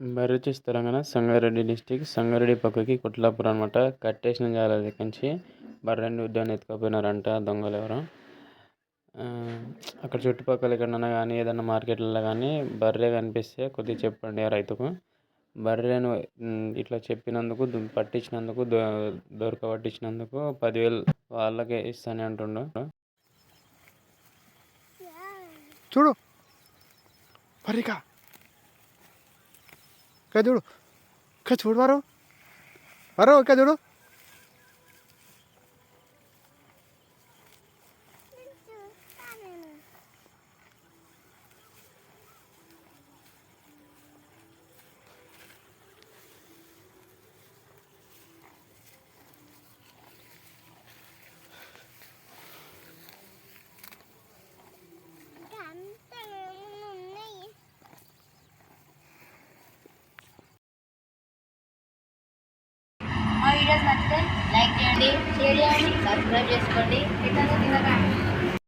బర్రె వచ్చేసి తెలంగాణ సంగారెడ్డి డిస్టిక్ సంగారెడ్డి పక్కకి కుట్లాపూర్ అనమాట కట్టేసిన జాగా దగ్గర బర్రెండు బర్రెని ఉద్యానం ఎత్తుకపోయినారంట దొంగలు ఎవరో. అక్కడ చుట్టుపక్కల ఎక్కడన్నా కానీ ఏదన్నా మార్కెట్లలో కానీ బర్రె కనిపిస్తే కొద్దిగా చెప్పండి ఆ రైతుకు. బర్రెను ఇట్లా చెప్పినందుకు పట్టించినందుకు దొరకబట్టించినందుకు దొరక పట్టించినందుకు పదివేలు వాళ్ళకే ఇస్తానే అంటుండు. చూడు పరికా ಕೈ ದೂಡು ಕೈ ಚೂಡ್ಬಾರು ಬರೋ ಕೈ ದೂಡು మర్చిపోయి లైక్ చేయండి షేర్ చేయండి సబ్స్క్రైబ్ చేసుకోండి. ఇట్లా తినకండి